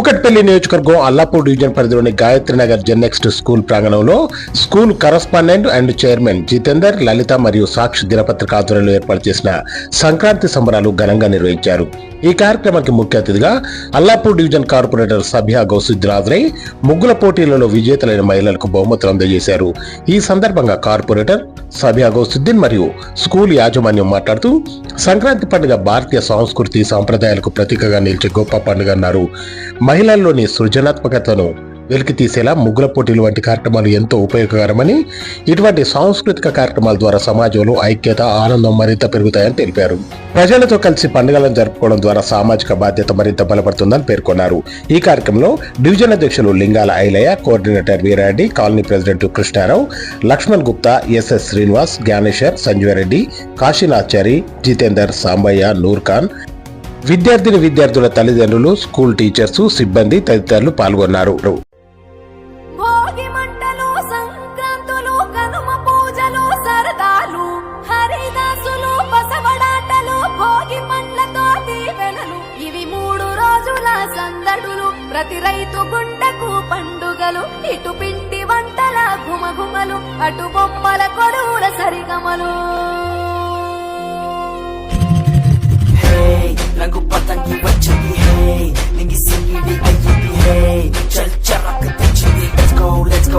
కూకట్పల్లి నియోజకవర్గం అల్లాపూర్ డివిజన్ పరిధిలోని Gayatri Nagar GenNext school ప్రాంగణంలో school correspondent and chairman Jitender Lalitha మరియు సాక్షి దినపత్రిక ఆధ్వర్యంలో ఏర్పాటు చేసిన సంక్రాంతి సంబరాలు ఘనంగా నిర్వహించారు. ఈ కార్యక్రమానికి ముఖ్య అతిథిగా అల్లాపూర్ డివిజన్ కార్పొరేటర్ సభ్య గౌసుద్దీన్ హాజరై ముగ్గుల పోటీలలో విజేతలైన మహిళలకు బహుమతులు అందజేశారు. ఈ సందర్భంగా కార్పొరేటర్ సభ్య గౌసుద్దీన్ మరియు స్కూల్ యాజమాన్యం మాట్లాడుతూ సంక్రాంతి పండుగ భారతీయ సంస్కృతి సాంప్రదాయాలకు ప్రతీకగా నిలిచే గొప్ప పండుగ అన్నారు. మహిళల్లోని సృజనాత్మకతను వెలికి తీసేలా ముగ్గుల పోటీలు వంటి కార్యక్రమాలు ఎంతో ఉపయోగకరమని ఇటువంటి సాంస్కృతిక కార్యక్రమాల ద్వారా సమాజంలో ఐక్యత ఆనందం మరింత పెరుగుతాయని తెలిపారు. ప్రజలతో కలిసి పండుగలను జరుపుకోవడం ద్వారా సామాజిక బాధ్యత మరింత బలపడుతుందని పేర్కొన్నారు. ఈ కార్యక్రమంలో డివిజన్ అధ్యక్షులు Lingala Ailaiah coordinator Veerareddy colony president Krishnarao Laxman Gupta SS Srinivas Gnaneshwar Sanjeevareddy Kashinachari Jitender Sambaiah Noorkhan విద్యార్థిని విద్యార్థుల తల్లిదండ్రులు స్కూల్ టీచర్స్ సిబ్బంది తదితరులు పాల్గొన్నారు. భోగి పండ్లతో దీవెనలు. ఇవి మూడు రోజుల సందడులు. ప్రతి రైతు గుండెకు పండుగలు. ఇటు పిండి వంటల గుమగుమలు అటు బొమ్మల కొడువుల సరిగమలు. Hey రంగు పతంగి వచ్చింది. హే నింగి సింగిడి అయ్యింది. హే చల్ చరక్ తెచ్చింది. లెట్స్ గో లెట్స్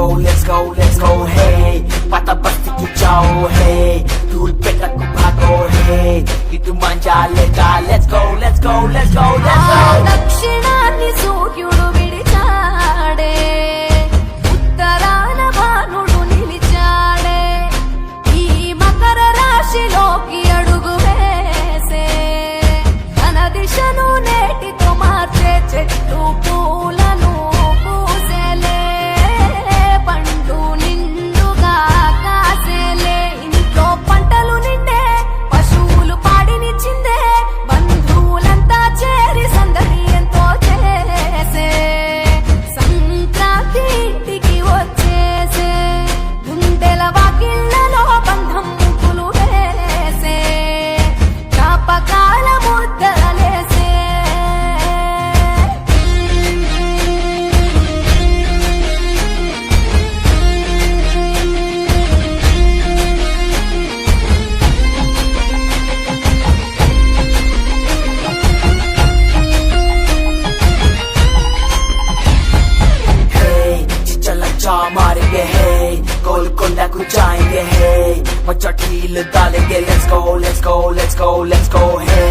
वो चटील डालेंगे let's go let's go let's go let's go हे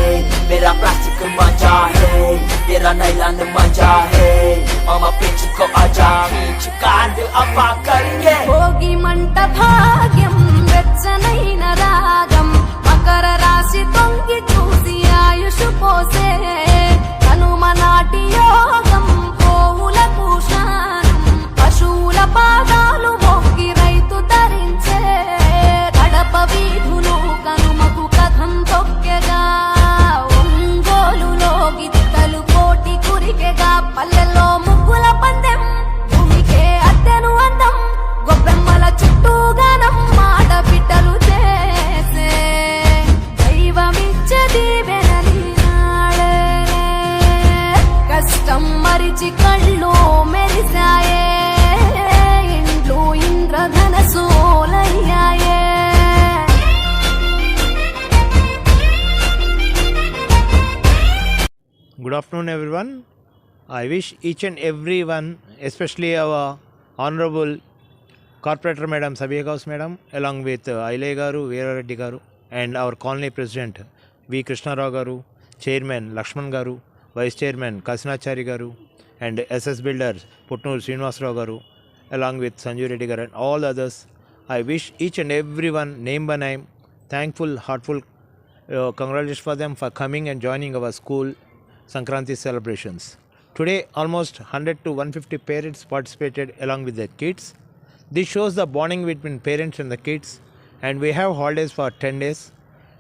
मेरा प्लास्टिक मज़ा है तेरा नाइलान मज़ा है। मामा पिच को आजा, पिच कांड अपा करेंगे। होगी मंटा हाँ, Bhagyam Good afternoon, everyone. I wish each and every one, especially our Honorable Corporator Madam Sabia Gaus Madam, along with uh, Aile Garu, Veera Reddy Garu, and our colony president V. Krishna Rao Garu, Chairman Lakshman Garu, Vice Chairman Kasinachari Garu, and SS Builders Putnur Srinivas Rao Garu, along with Sanju Reddy Garu, and all others. I wish each and everyone, name by name, thankful, heartful uh, congratulations for them for coming and joining our school Sankranti celebrations. Today, almost 100 to 150 parents participated along with their kids. This shows the bonding between parents and the kids, and we have holidays for 10 days.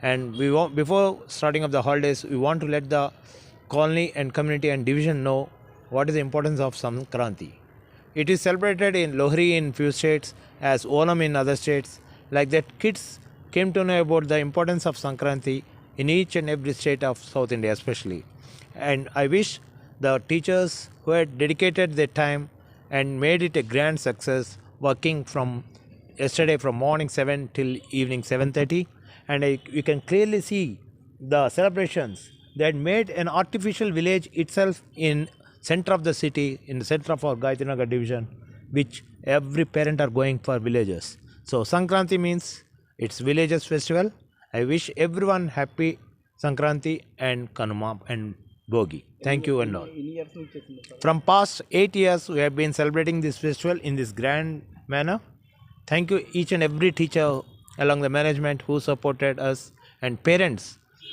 And we want, before starting of the holidays, we want to let the colony and community and division know what is the importance of Sankranti. It is celebrated in Lohri in few states as Onam in other states. Like that, kids came to know about the importance of Sankranti in each and every state of South India, especially. And I wish the teachers who had dedicated their time and made it a grand success working from yesterday from morning 7 till evening 7.30 and I, you can clearly see the celebrations that made an artificial village itself in center of the city in the center of our Gayatrinagar division which every parent are going for villages. So sankranti means it's villages festival. I wish everyone happy sankranti and kanuma and Bhogi. Thank you and all from past eight years we have been celebrating this festival in this grand manner thank you each and every teacher along the management who supported us and parents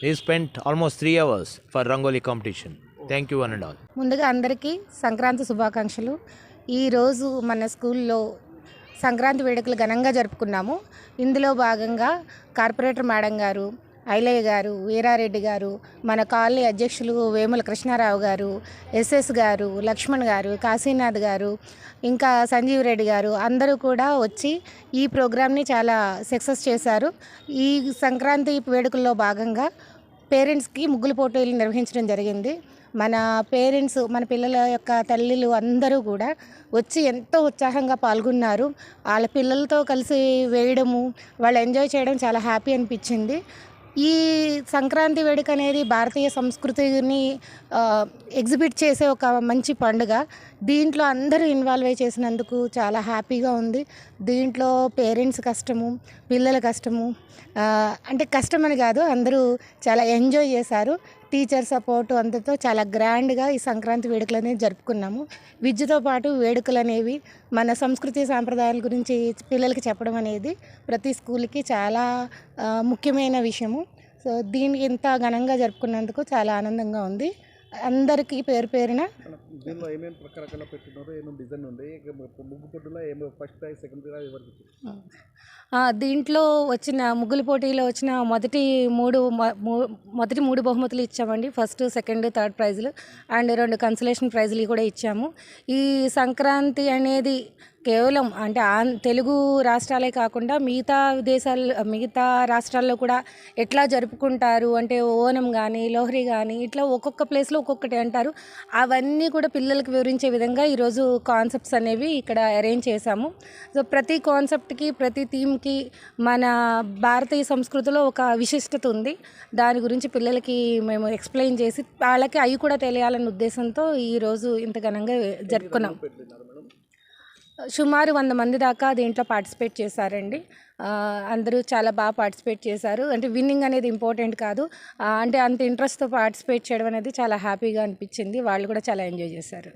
you spend almost three hours for rangoli competition thank you one and all ముందుగా అందరికీ సంక్రాంతి శుభాకాంక్షలు. ఈరోజు మన స్కూల్లో సంక్రాంతి వేడుకలు ఘనంగా జరుపుకున్నాము. ఇందులో భాగంగా కార్పొరేటర్ మేడం గారు ఐలయ్య గారు వీరారెడ్డి గారు మన కాలనీ అధ్యక్షులు వేముల కృష్ణారావు గారు ఎస్ఎస్ గారు లక్ష్మణ్ గారు కాశీనాథ్ గారు ఇంకా సంజీవ్ రెడ్డి గారు అందరూ కూడా వచ్చి ఈ ప్రోగ్రామ్ని చాలా సక్సెస్ చేశారు. ఈ సంక్రాంతి వేడుకల్లో భాగంగా పేరెంట్స్కి ముగ్గులు పోటీలు నిర్వహించడం జరిగింది. మన పేరెంట్స్ మన పిల్లల యొక్క తల్లులు అందరూ కూడా వచ్చి ఎంతో ఉత్సాహంగా పాల్గొన్నారు. వాళ్ళ పిల్లలతో కలిసి వేయడము వాళ్ళు ఎంజాయ్ చేయడం చాలా హ్యాపీ అనిపించింది. ఈ సంక్రాంతి వేడుక అనేది భారతీయ సంస్కృతిని ఎగ్జిబిట్ చేసే ఒక మంచి పండుగ. దీంట్లో అందరూ ఇన్వాల్వ్ అయి చేసినందుకు చాలా హ్యాపీగా ఉంది. దీంట్లో పేరెంట్స్ కష్టము పిల్లల కష్టము అంటే కష్టమని కాదు అందరూ చాలా ఎంజాయ్ చేశారు. టీచర్ సపోర్ట్ అంతతో చాలా గ్రాండ్గా ఈ సంక్రాంతి వేడుకలు అనేవి జరుపుకున్నాము. విద్యతో పాటు వేడుకలు అనేవి మన సంస్కృతి సాంప్రదాయాల గురించి పిల్లలకి చెప్పడం అనేది ప్రతి స్కూల్కి చాలా ముఖ్యమైన విషయము. సో దీనికి ఇంత ఘనంగా జరుపుకున్నందుకు చాలా ఆనందంగా ఉంది. అందరికీ పేరు పేరున దీనిలో ఏమేమి రకరకాల పెట్టున్నారు ఏమేమి డిజైన్ ఉంది? ఇక ముగ్గు పొట్టులో ఏమేమి ఫస్ట్ ప్రైజ్ సెకండ్ ప్రైజ్ ఎవరికి ఇచ్చారు? ఆ, దీంట్లో వచ్చిన ముగ్గుల పోటీలో వచ్చిన మొదటి మూడు మొదటి మూడు బహుమతులు ఇచ్చామండి. ఫస్ట్ సెకండ్ థర్డ్ ప్రైజులు అండ్ రెండు కన్సలేషన్ ప్రైజులు కూడా ఇచ్చాము. ఈ సంక్రాంతి అనేది కేవలం అంటే ఆన్ తెలుగు రాష్ట్రాలే కాకుండా మిగతా దేశాలు మిగతా రాష్ట్రాల్లో కూడా ఎట్లా జరుపుకుంటారు? అంటే ఓనం కానీ లోహరి కానీ ఇట్లా ఒక్కొక్క ప్లేస్లో ఒక్కొక్కటి అంటారు. అవన్నీ కూడా పిల్లలకు వివరించే విధంగా ఈరోజు కాన్సెప్ట్స్ అనేవి ఇక్కడ అరేంజ్ చేశాము. సో ప్రతి కాన్సెప్ట్కి ప్రతి థీమ్కి మన భారతీయ సంస్కృతిలో ఒక విశిష్టత ఉంది. దాని గురించి పిల్లలకి మేము ఎక్స్ప్లెయిన్ చేసి వాళ్ళకి అవి కూడా తెలియాలనే ఉద్దేశంతో ఈరోజు ఇంత ఘనంగా జరుపుకున్నాం. సుమారు వంద మంది దాకా దీంట్లో పార్టిసిపేట్ చేశారండి. అందరూ చాలా బాగా పార్టిసిపేట్ చేశారు. అంటే విన్నింగ్ అనేది ఇంపార్టెంట్ కాదు. అంటే అంత ఇంట్రెస్ట్తో పార్టిసిపేట్ చేయడం అనేది చాలా హ్యాపీగా అనిపించింది. వాళ్ళు కూడా చాలా ఎంజాయ్ చేశారు.